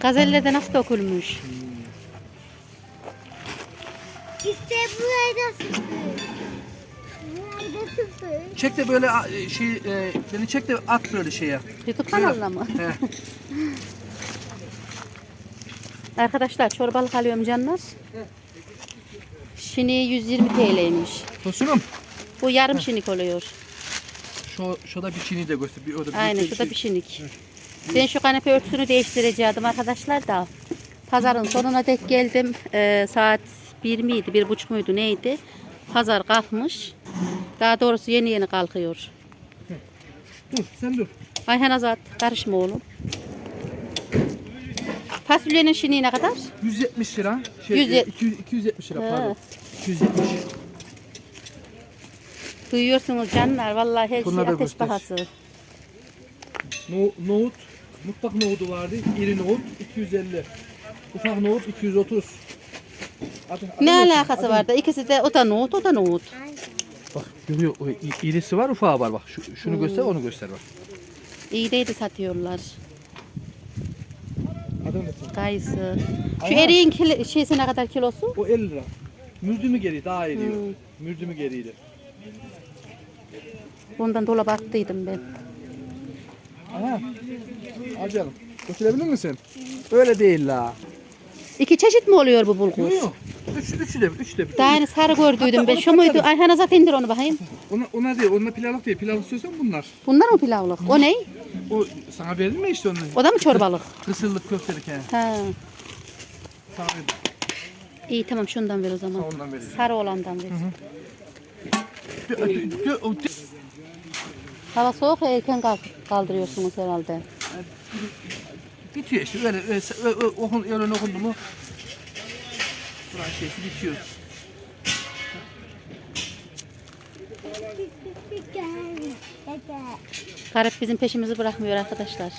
Gazelle de nasıl dökülmüş. İşte burayı da sıfır. Çek de böyle a- şey e, beni çek de at böyle şeye. YouTube kanalına mı? He. Arkadaşlar çorbalık alıyorum canlar. Şini 120 TL'ymiş. Tosunum. Bu yarım şinik oluyor. Şu şurada bir çini de göster. Bir orada bir Aynen bir şurada şey- bir şinik. Ben şu kanepe örtüsünü değiştireceğim arkadaşlar da. Pazarın sonuna dek geldim. Ee, saat 1 miydi, bir buçuk muydu neydi? Pazar kalkmış. Daha doğrusu yeni yeni kalkıyor. Dur sen dur. Ayhan Azat karışma oğlum. Fasulyenin şiniği ne kadar? 170 lira. Şey, Yüz e, yet- 200, 270 lira pardon. 270. Duyuyorsunuz canlar vallahi her Bunlar şey da ateş göster. pahası. No, nohut. Mutfak nohudu vardı. İri nohut 250. Ufak nohut 230. Adı- adı Ne yok. alakası Adı- var da ikisi de o da nohut o da nohut. Bak görüyor. o i- irisi var ufağı var bak. Şu, şunu göster onu göster bak. İyi de satıyorlar. Ne? Kayısı. Şu Ayhan. eriğin kilo, şeysi ne kadar kilosu? O 50 lira. Mürdümü geri daha iyi diyor. Hmm. Mürdümü geriydi. Bundan dolaba attıydım ben. Aha. Al canım. Götürebilir misin? Öyle değil la. İki çeşit mi oluyor bu bulgur? Yok. Üç, üçü de üç de. Daha yeni sarı gördüydüm Hatta ben. onu Şu muydu? katarız. Ayhan Azat indir onu bakayım. Ona, ona değil, onunla pilavlık değil. Pilav istiyorsan bunlar. Bunlar mı pilavlık? O ne? O sana verdim mi işte onu? O da mı çorbalık? Kısırlık köftelik he. Ha. Sana verdim. İyi tamam şundan ver o zaman. Ondan vereceğim. Sarı olandan ver. Dö- dö- dö- o dö- Hava soğuk ya, erken kalk- kaldırıyorsunuz herhalde. Bitiyor işte öyle öyle, öyle, öyle, okun, öyle okundu mu Buranın şeysi bitiyor. Garip bizim peşimizi bırakmıyor arkadaşlar.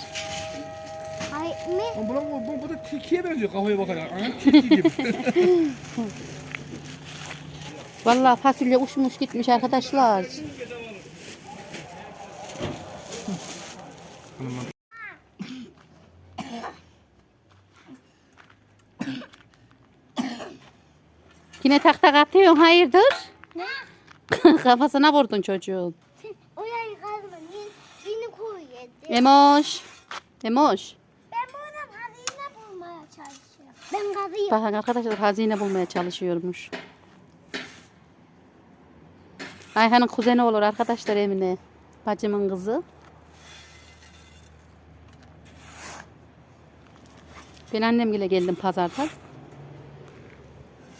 Ay? Ama bu, bu, bu, bu da tilkiye benziyor kafaya bakarak. Tilki gibi. Vallahi fasulye uçmuş gitmiş arkadaşlar. Yine tak tak atıyorsun hayırdır? Ne? Kafasına vurdun çocuğun. Sen orayı kazma. Yine, yine koy yedi. Emoş. Emoş. Ben buradan hazine bulmaya çalışıyorum. Ben kazıyım. Bakın arkadaşlar hazine bulmaya çalışıyormuş. Ayhan'ın kuzeni olur arkadaşlar Emine. Bacımın kızı. Ben annemgile geldim pazardan.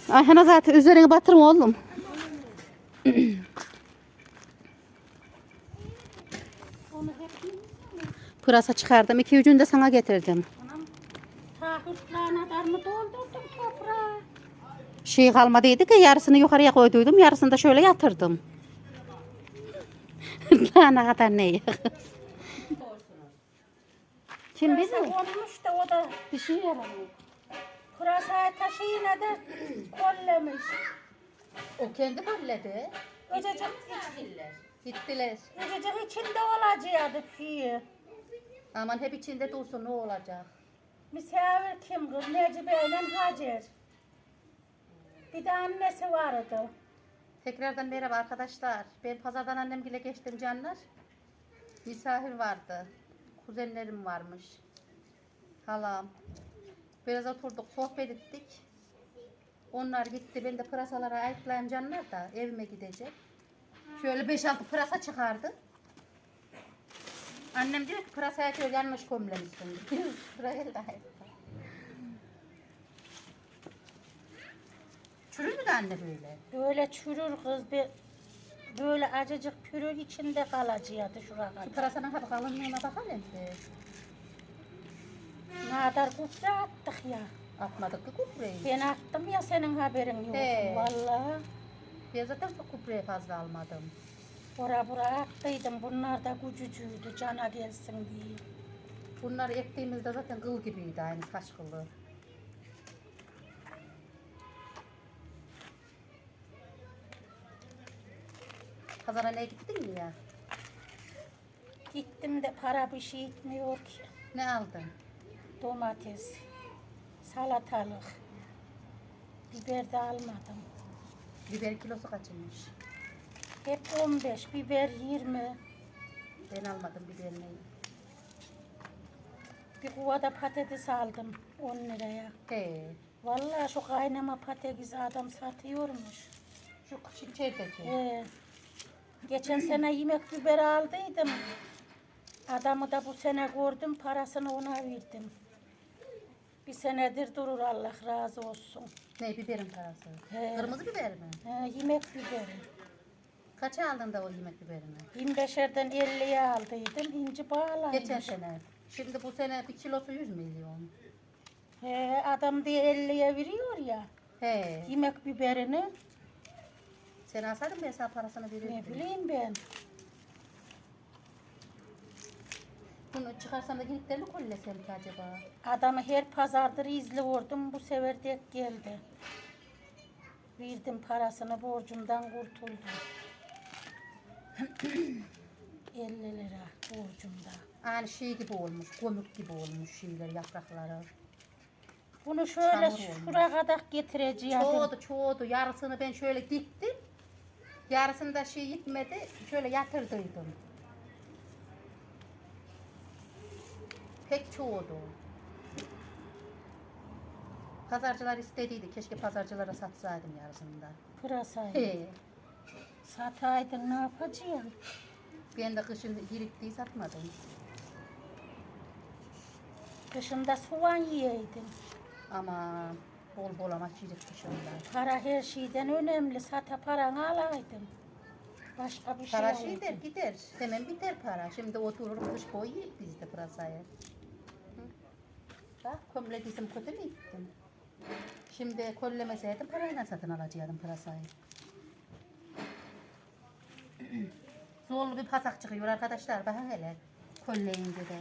Ayhan'a zaten üzerine batırma oğlum. Pırasa çıkardım. İki ucunu da sana getirdim. Tahırtlarına dar mı doldurdum? Şey kalmadıydı ki yarısını yukarıya koyduydum. Yarısını da şöyle yatırdım. Daha ne kadar ne ya kız? Kim bizi? Olmuş da o da Bir şey yaramıyor. Pırasayı taşıyla da kollemiş. O kendi bolledi. Öcecik, Gittiler. öcecik içinde olacaktı fiyi. Aman hep içinde dursun ne olacak? Misafir kim kız? Necibe ile Hacer. Bir de annesi vardı. Tekrardan merhaba arkadaşlar. Ben pazardan annemgile geçtim canlar. Misafir vardı. Kuzenlerim varmış. Halam. Biraz oturduk sohbet ettik. Onlar gitti. Ben de pırasalara ayıklayayım canlar da evime gidecek. Şöyle 5-6 pırasa çıkardı. Annem diyor ki pırasaya şöyle yanlış komlemişsin. Sırayla da. Çürür mü de anne böyle? Böyle çürür kız bir böyle acıcık pürür içinde kalacaktı şuraya Şu kadar. pırasanın hadi kalınlığına bakalım ki. Ne kadar kufra attık ya. Atmadık ki kupreyi. Ben attım ya senin haberin yok. He. Vallahi Ben zaten çok kupreyi fazla almadım. bura bura attıydım. Bunlar da gücücüydü cana gelsin diye. Bunları ektiğimizde zaten kıl gibiydi aynı saç kılı. Pazara ne gittin mi ya? Gittim de para bir şey etmiyor ki. Ne aldın? Domates, salatalık. Biber de almadım. Biber kilosu kaçınmış. Hep 15, biber 20. Ben almadım biberini. Bir kuvada patates aldım 10 liraya. He. Vallahi şu kaynama patates adam satıyormuş. Şu kışın çeydeki. Ee, geçen sene yemek biber aldıydım. Adamı da bu sene gördüm, parasını ona verdim. Bir senedir durur Allah razı olsun. Ne biberin parası? He. Kırmızı biber mi? He, yemek biberi. Kaça aldın da o yemek biberini? 25'erden 50'ye aldıydım, inci bağlanmış. Geçen sene. Şimdi bu sene bir kilosu 100 milyon. He, adam diye 50'ye veriyor ya, He. yemek biberini. Sen alsaydın ben sana parasını Ne verirdim. bileyim ben. Bunu çıkarsam da yediklerini kollesem ki acaba? Adamı her pazardır izliyordum, bu sefer de geldi. Verdim parasını, borcumdan kurtuldum. 50 lira borcumda. Aynı şey gibi olmuş, komik gibi olmuş şeyler, yaprakları. Bunu şöyle Çamur olmuş. şuraya kadar getireceğim. Çoğudu çoğudu. Yarısını ben şöyle diktim. Yarısını da şey gitmedi. Şöyle yatırdıydım. Pek çoğudu. Pazarcılar istediydi. Keşke pazarcılara satsaydım yarısını da. Pırasayı. He. Sataydın ne yapacaksın? Ben de kışın biriktiği satmadım. Kışında soğan yiyeydin. Ama bol bol ama çirik dışında. Para her şeyden önemli. Sata paranı alaydın. Başka bir şey Para alaydın. şeydir gider. Hemen biter para. Şimdi oturur kış boyu yiyip biz de pırasayı. Bak komple dizim kötü mü gittim? Şimdi kollemeseydim parayla satın alacaktım pırasayı. Zorlu bir pasak çıkıyor arkadaşlar. Bakın hele. Kolleyince de.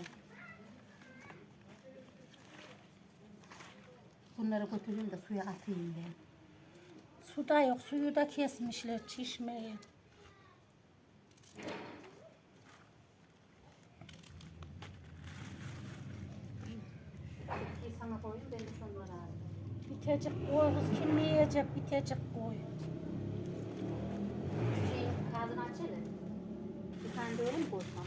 Bunları götüreyim de suya atayım ben. Su da yok. Suyu da kesmişler çişmeye. Bitkiyi sana koyayım ben de şunları alayım. Bitecek koy kız kim yiyecek bitecek koy. Şey, kağıdını açalım. Bir tane de öyle mi koysam?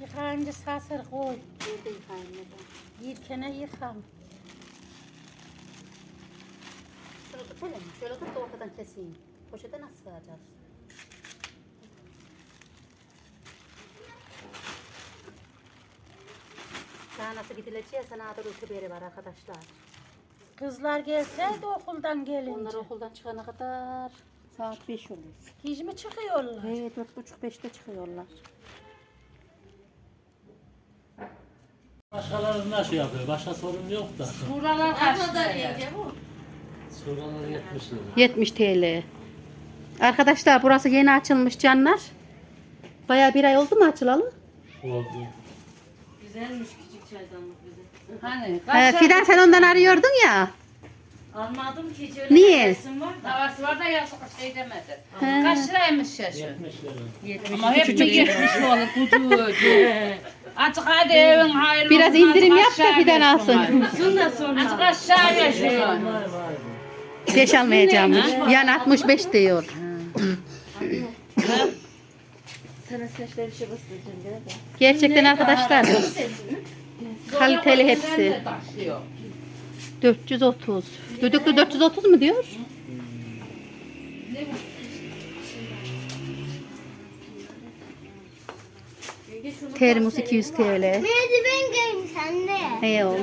Yıkayınca sasır koy. Evde yıkayayım neden? Yirkene yıkam. Şunu tut hele mi? Şöyle tut da ortadan keseyim. Poşete nasıl sığacağız? Daha nasıl gidileceği sana da rütüberi var arkadaşlar. Kızlar gelseydi okuldan gelince. Onlar okuldan çıkana kadar saat 5 olur. Hiç mi çıkıyorlar? He, dört buçuk beşte çıkıyorlar. Başkaları nasıl yapıyor? Başka sorun yok da. Buralar kaç liraya? Soruları 70 lira. 70 TL. Arkadaşlar burası yeni açılmış canlar. Bayağı bir ay oldu mu açılalı? Oldu. Güzelmiş küçük çaydanlık. Hani Ee, kaç Fidan sen ondan arıyordun ya. Almadım ki hiç öyle Niye? hevesim var da. Havası var da yazık şey demedi. Kaç liraymış ya şu? 70 lira. Ama hep bir yetmiş olur kutucu. Açık hadi evin hayırlı Biraz olsun, indirim azıcık yap da aşağı Fidan ver alsın. şunu. Azıcık aşağı ver şunu. Vay vay. 5 almayacağımmış. Yani 65 diyor. Gerçekten arkadaşlar kaliteli hepsi. 430. Düdüklü 430 mu diyor? Termos 200 TL. Merdiven gelmiş anne. Ne oğlum?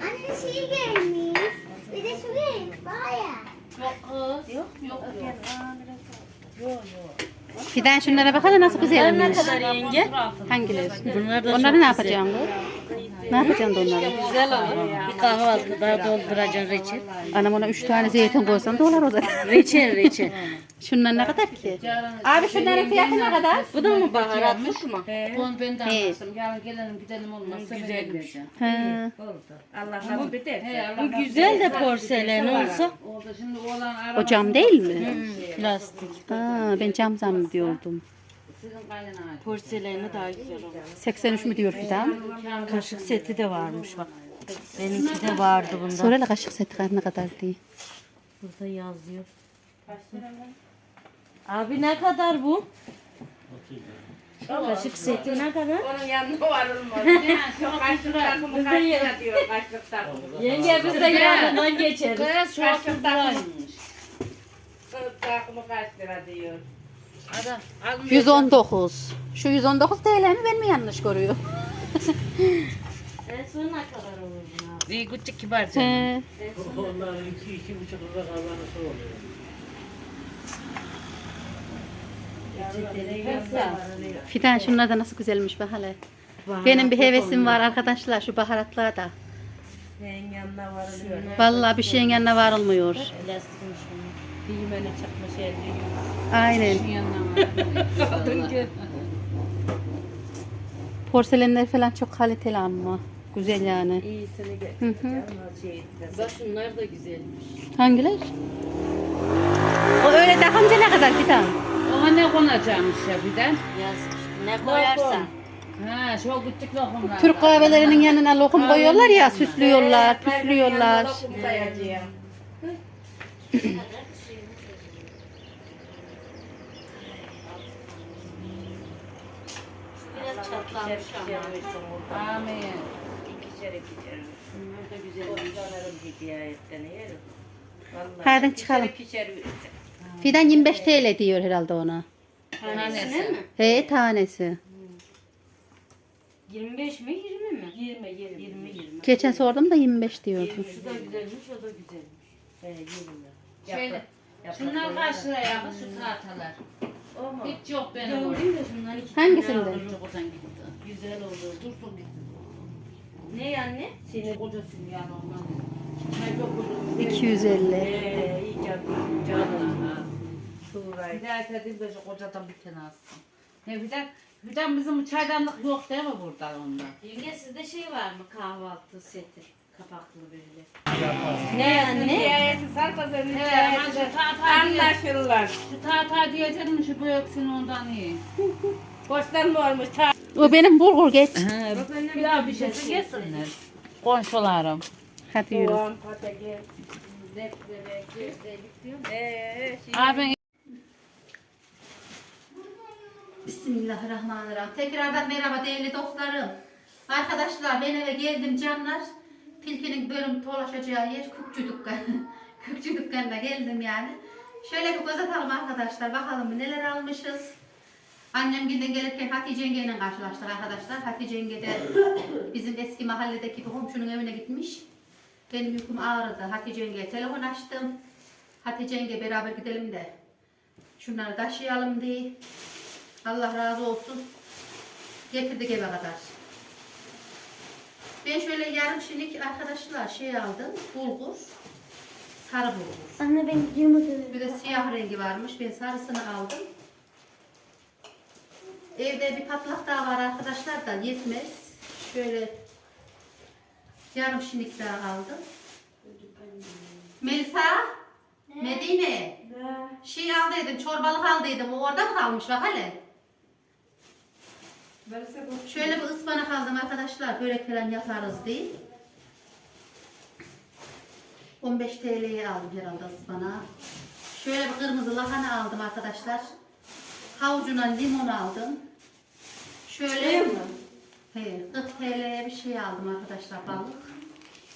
Anne şey gelmiş. Bir de su gelmiş. Baya. Fidan şunlara bak hele nasıl güzelmiş. yenge? Hangileri? Bunlar da Onları ne yapacaksın bu? Ne yapacaksın onları? güzel olur. Bir kahvaltıda dolduracaksın reçel. Anam ona 3 tane zeytin koysan dolar o zaten. Reçel reçel. Şunlar ne kadar ki? Abi şunların fiyatı ne kadar? Bu da mı baharatmış mı? Onu ben de He. anlattım. Yarın gelelim gidelim olmazsa Güzelmiş. He. Allah razı eder. Bu güzel de porselen olsa. O cam değil mi? Plastik. Ha, ben cam zannediyordum. Sizin kaynana. Porseleni daha güzel olur. 83 mü diyor Fidan? Kaşık seti de varmış bak. Benimki de vardı bunda. Sonra da kaşık seti ne kadar diye. Burada yazıyor. Abi ne kadar bu? Kaşık seti ne kadar? Onun yanına varılmaz. Kaçlık takımı kaç lira diyor kaçlık takımı. Yenge biz de yanından geçeriz. Kız şu Kaçlık 30 takımı. liraymış. Kaçlık takımı kaç lira diyor. Adam almıyor. 119. Şu 119 TL mi ben mi yanlış görüyorum? En son ne kadar olur buna? İyi küçük kibar canım. He. Onların iki, iki buçuk lira kazanışı oluyor. Fidan şunlar da nasıl güzelmiş bak hele. Benim bir hevesim var arkadaşlar şu baharatlarda. Senin yanına. Vallahi bir şeyin yanına varılmıyor. Elastikmiş bunun. Düğmeni çıkmış elde. Aynen. Porselenler falan çok kaliteli ama. Güzel yani. İyisini getireceğim. de. Bak şunlar da güzelmiş. Hangiler? O öyle takınca ne kadar Fidan? Ona ne konacakmış ya bir de? Yazmış. Ne koyarsan. Ha şu küçük lokumlar. Türk kahvelerinin yanına lokum koyuyorlar ya süslüyorlar, püslüyorlar. Lokum sayacağım. Biraz çatlamış ama. Amin. İkişer ikişer. Bunlar da güzelmiş. Sanırım hediye etten yerim. Hadi çıkalım. ikişer. Fidan 25 TL diyor herhalde ona. Tanesine mi? He tanesi. 25 mi 20 mi? 20 20. 20 20. Geçen sordum da 25 diyordu. Şu da güzelmiş o da güzelmiş. He 20. Şöyle. Yaprak Şunlar kaç liraya kız şu tahtalar? Mu? Hiç yok benim orada. Gördün de şundan iki Hangisinde? tane alırım. Çok uzan gitti. Güzel oldu. Dursun gitti. Ne anne? Senin kocasın yani ondan. Çay yok olur. 250. Ee, iyi canım. Canım. Şurayı. Hidayet edeyim de şu kocadan bir tane alsın. Ne bir de bir de bizim çaydanlık yok değil mi burada onda? Yenge sizde şey var mı kahvaltı seti kapaklı böyle? Ne şu tahta diye, Anlaşırlar. şu tahta diyecek mi şu büyüksün ondan iyi. Boştan mı olmuş? Ta- O benim bulgur geç. Pilav bir şeysi yesinler. Komşularım. Hadi yürü. Şey- Abi Bismillahirrahmanirrahim. Tekrardan merhaba değerli dostlarım. Arkadaşlar ben eve geldim canlar. Tilkinin bölüm dolaşacağı yer Kükçü Dükkan. Kükçü Dükkan'da geldim yani. Şöyle bir göz atalım arkadaşlar. Bakalım neler almışız. Annem gilden gelirken Hatice yengeyle karşılaştık arkadaşlar. Hatice yenge de bizim eski mahalledeki bir komşunun evine gitmiş. Benim yüküm ağrıdı. Hatice yengeye telefon açtım. Hatice yenge beraber gidelim de şunları taşıyalım diye. Allah razı olsun. Getirdik eve kadar. Ben şöyle yarım şinik arkadaşlar şey aldım. Bulgur. Sarı bulgur. Anne ben gidiyorum odaya. Bir de siyah rengi varmış. Ben sarısını aldım. Evde bir patlak daha var arkadaşlar da yetmez. Şöyle yarım şinik daha aldım. Melisa, Medine. Şey aldıydım, çorbalık aldıydım. O orada mı kalmış bak hele. Şöyle bir ıspanak aldım arkadaşlar. Börek falan yaparız diye. 15 TL'ye aldım herhalde ıspanağı. Şöyle bir kırmızı lahana aldım arkadaşlar. Havucuna limon aldım. Şöyle He, 40 TL'ye bir şey aldım arkadaşlar balık.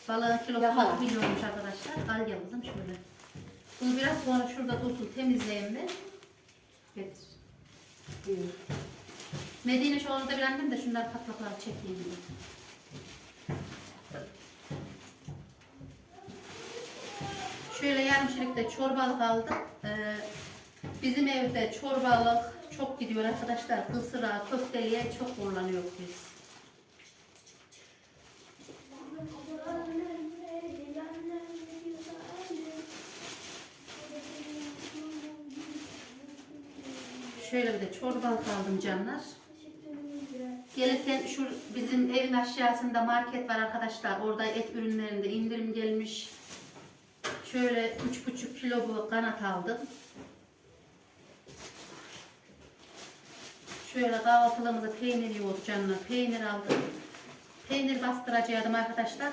Balığın kilosu 40 milyonmuş arkadaşlar. Al gel kızım şöyle. Bunu biraz sonra şurada dursun temizleyeyim ben. Getir. Medine şu orada bir annem de şunları patlakları çekeyim. Şöyle yarım şilikte çorbalık aldım. Ee, bizim evde çorbalık çok gidiyor arkadaşlar. Kısıra, köfteliğe çok kullanıyor biz. Şöyle bir de çorbalık aldım canlar. Gelirken şu bizim evin aşağısında market var arkadaşlar. Orada et ürünlerinde indirim gelmiş. Şöyle 3,5 kilo bu kanat aldım. Şöyle kahvaltılığımızı peynir yoğurdu canına. Peynir aldım. Peynir bastıracaktım arkadaşlar.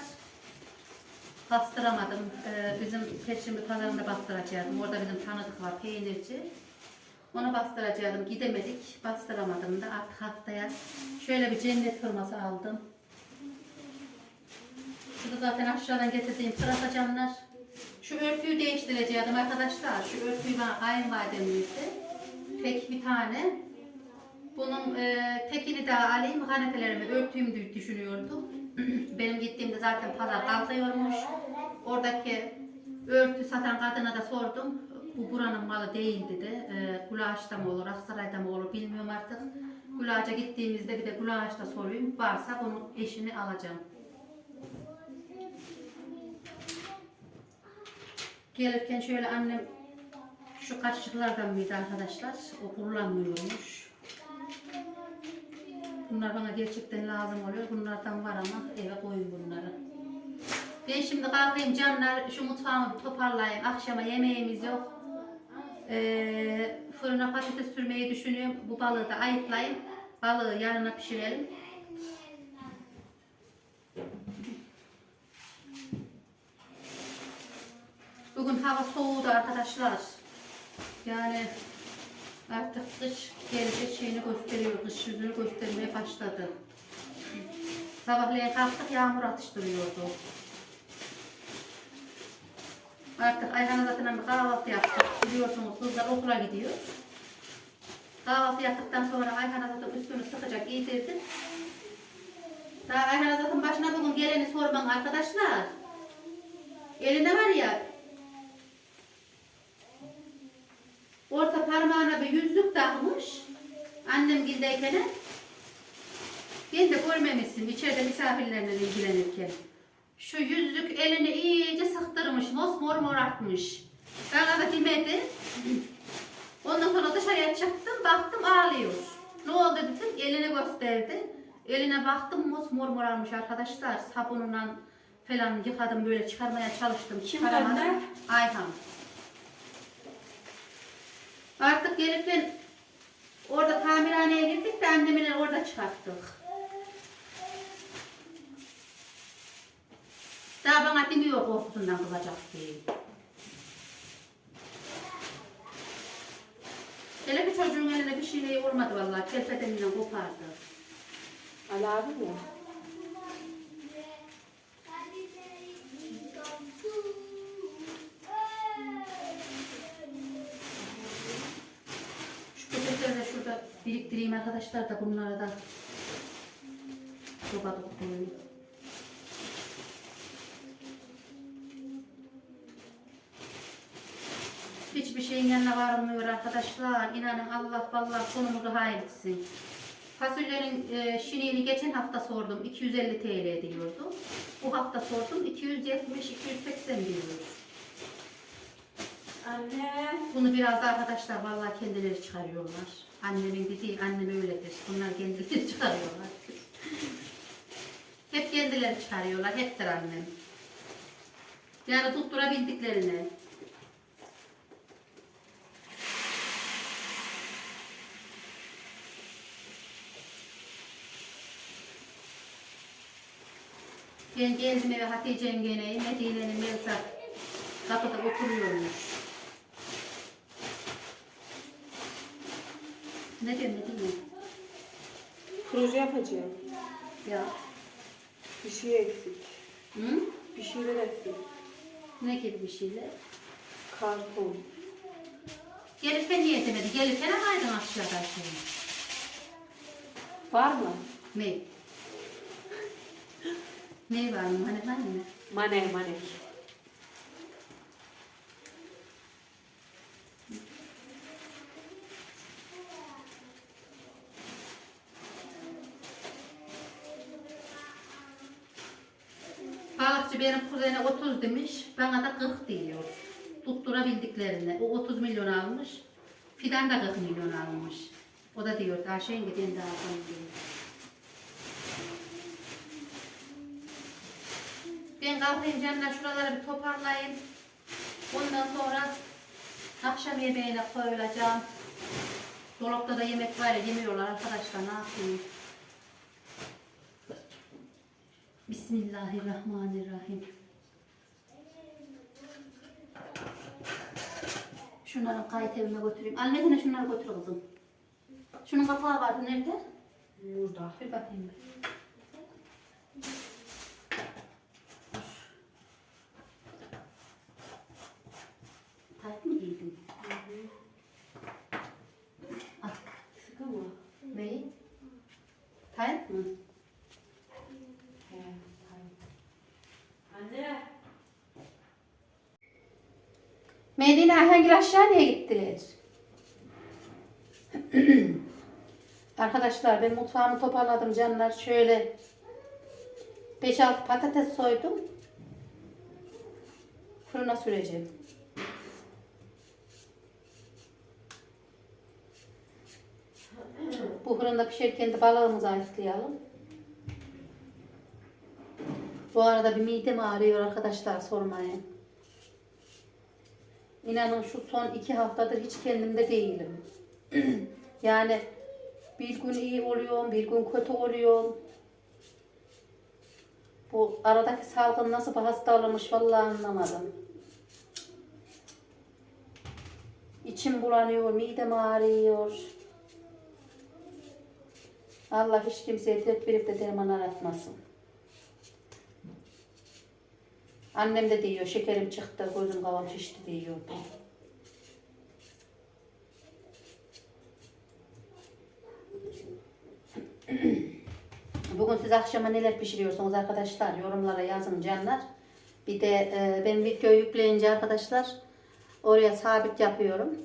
Bastıramadım. Ee, bizim Perşembe pazarında bastıracaktım. Orada bizim tanıdık var peynirci. Onu bastıracaktım. Gidemedik. Bastıramadım da artık haftaya. Şöyle bir cennet hurması aldım. Şurada zaten aşağıdan getirdiğim pırasa canlar. Şu örtüyü değiştireceğim arkadaşlar. Şu örtüyü bana kayınvalidemizdi. Tek bir tane. Bunun e, tekini daha alayım. Kanepelerimi örtüyüm düşünüyordum. Benim gittiğimde zaten pazar kalkıyormuş. Oradaki örtü satan kadına da sordum. Bu buranın malı değil dedi. E, Gulaş'ta mı olur, Aksaray'da mı olur bilmiyorum artık. Gulaş'a gittiğimizde bir de Gulaş'ta sorayım. Varsa bunun eşini alacağım. Gelirken şöyle annem şu kaşıklardan mıydı arkadaşlar? O kullanmıyormuş. Bunlar bana gerçekten lazım oluyor. Bunlardan var ama eve koyun bunları. Ben şimdi kalkayım canlar şu mutfağımı toparlayayım. Akşama yemeğimiz yok. Ee, fırına patates sürmeyi düşünüyorum. Bu balığı da ayıtlayayım. Balığı yarına pişirelim. Bugün hava soğudu arkadaşlar. Yani artık kış gelecek şeyini gösteriyor. Kış yüzünü göstermeye başladı. Sabahleyin kalktık yağmur atıştırıyordu. Artık Ayhan zaten bir kahvaltı yaptık. Biliyorsunuz kızlar okula gidiyor. Kahvaltı yaptıktan sonra Ayhan zaten üstünü sıkacak giydirdim. Daha Ayhan zaten başına bugün geleni sormam arkadaşlar. Elinde var ya Orta parmağına bir yüzlük takmış. Annem gildeyken. Ben de görmemişsin içeride misafirlerle ilgilenirken. Şu yüzlük elini iyice sıktırmış, mosmor morartmış. Bana da demedi. Ondan sonra dışarıya çıktım, baktım ağlıyor. Ne oldu dedim, elini gösterdi. Eline baktım, mosmor morarmış arkadaşlar. Sabunla falan yıkadım böyle çıkarmaya çalıştım. Kim Çıkaramadım. gönder? Ayhan. Artık gelirken orada tamirhaneye girdik de annemle orada çıkarttık. Daha bana demiyor korkusundan kılacak diye. Hele bir çocuğun eline bir şeyle olmadı vallahi. Kelpedeninden kopardı. Ali abi mi? Şu köpekleri de şurada biriktireyim arkadaşlar da bunlara da soba koyayım. Hiçbir şeyin yanına varmıyor arkadaşlar. İnanın Allah vallahi sonumuzu hayır etsin. Fasulyenin e, şiniğini geçen hafta sordum. 250 TL diyordu. Bu hafta sordum. 270-280 diyor. Anne. Bunu biraz da arkadaşlar vallahi kendileri çıkarıyorlar. Annemin dediği annem öyledir. Bunlar kendileri çıkarıyorlar. hep kendileri çıkarıyorlar. Heptir annem. Yani tutturabildiklerini. Ben geldim eve Hatice yengeneyi, Medine'nin Melisa kapıda oturuyormuş. Ne diyor ne diyor? Proje yapacağım. Ya. Bir şey eksik. Hı? Bir şeyler eksik. Ne gibi bir şeyler? Karton. Gelirken niye demedi? Gelirken amaydın aşağıda şey. Var mı? Ne? Ne var mı? Hani hani mi? Mane mane. Balıkçı benim kuzene 30 demiş, bana da 40 diyor. Tutturabildiklerine. O 30 milyon almış, Fidan da 40 milyon almış. O da diyor, daha şeyin gidin daha diyor. Ben kalkayım canlar şuraları bir toparlayayım. Ondan sonra akşam yemeğine koyulacağım. Dolapta da yemek var ya yemiyorlar arkadaşlar ne yapayım? Bismillahirrahmanirrahim. Şunları kayıt evime götüreyim. Almedine şunları götür kızım. Şunun kapağı vardı nerede? Burada. Bir bakayım. Tayt mı giydin? Al. Sıkı mı? Neyi? Tayt mı? Anne. Medine hangi aşağıya gittiler? Arkadaşlar ben mutfağımı toparladım canlar. Şöyle 5-6 patates soydum. Fırına süreceğim. Bu fırında pişerken de balığımızı ayıklayalım. Bu arada bir midem ağrıyor arkadaşlar sormayın. İnanın şu son iki haftadır hiç kendimde değilim. yani bir gün iyi oluyorum, bir gün kötü oluyorum. Bu aradaki salgın nasıl bir hastalığımış vallahi anlamadım. İçim bulanıyor, midem ağrıyor. Allah hiç kimseye tedbirip de derman aratmasın. Annem de diyor şekerim çıktı, gözüm kavam şişti diyordu. Bugün siz akşama neler pişiriyorsunuz arkadaşlar? Yorumlara yazın canlar. Bir de e, ben video yükleyince arkadaşlar oraya sabit yapıyorum.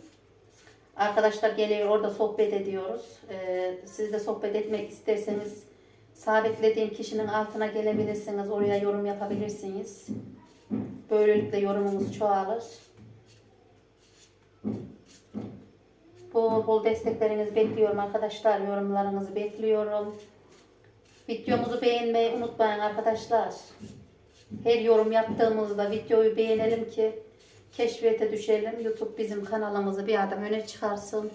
Arkadaşlar geliyor orada sohbet ediyoruz. E, siz de sohbet etmek isterseniz sabitlediğim kişinin altına gelebilirsiniz. Oraya yorum yapabilirsiniz. Böylelikle yorumumuz çoğalır. Bol bol desteklerinizi bekliyorum arkadaşlar. Yorumlarınızı bekliyorum. Videomuzu beğenmeyi unutmayın arkadaşlar. Her yorum yaptığımızda videoyu beğenelim ki keşfete düşelim. YouTube bizim kanalımızı bir adam öne çıkarsın.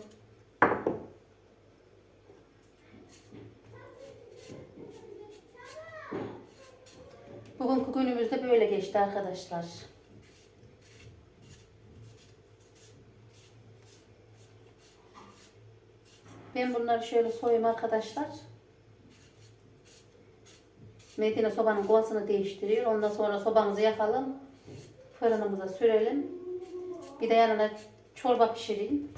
Bugünkü günümüz de böyle geçti arkadaşlar. Ben bunları şöyle soyayım arkadaşlar. Medine sobanın kovasını değiştiriyor. Ondan sonra sobamızı yakalım. Fırınımıza sürelim. Bir de yanına çorba pişireyim.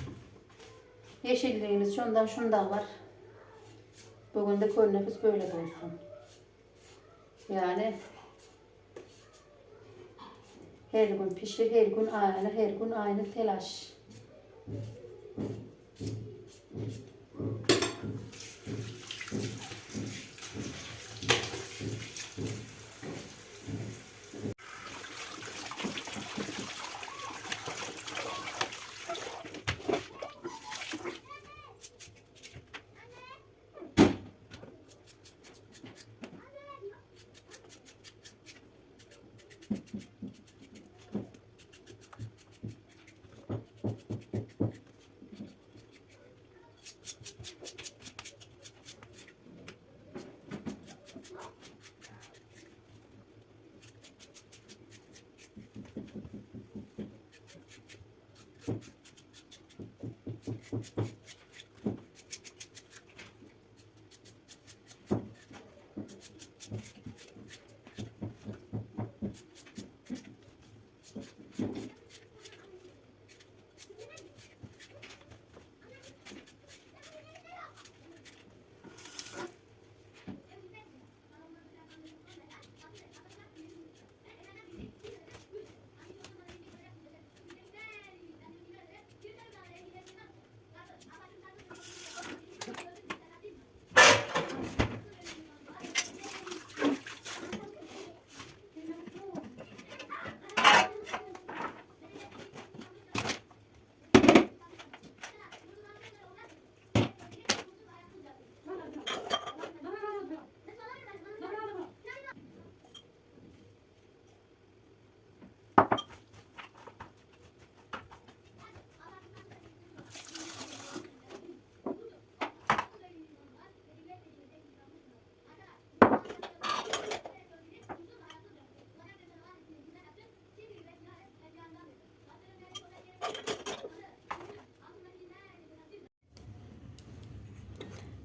Yeşilliğimiz şundan şundan var. Bugün de nefis böyle olsun. Yani her gün pişir, her gün aynı, her gün aynı telaş.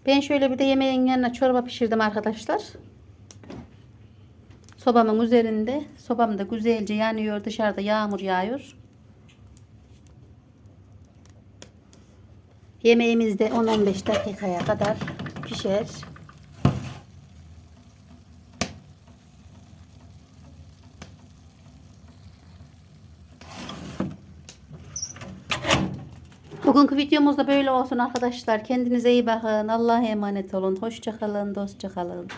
Ben şöyle bir de yemeğin yanına çorba pişirdim arkadaşlar. Sobamın üzerinde. Sobam da güzelce yanıyor. Dışarıda yağmur yağıyor. Yemeğimiz de 10-15 dakikaya kadar pişer. Bugünkü videomuz da böyle olsun arkadaşlar. Kendinize iyi bakın. Allah'a emanet olun. Hoşça kalın, dostça kalın.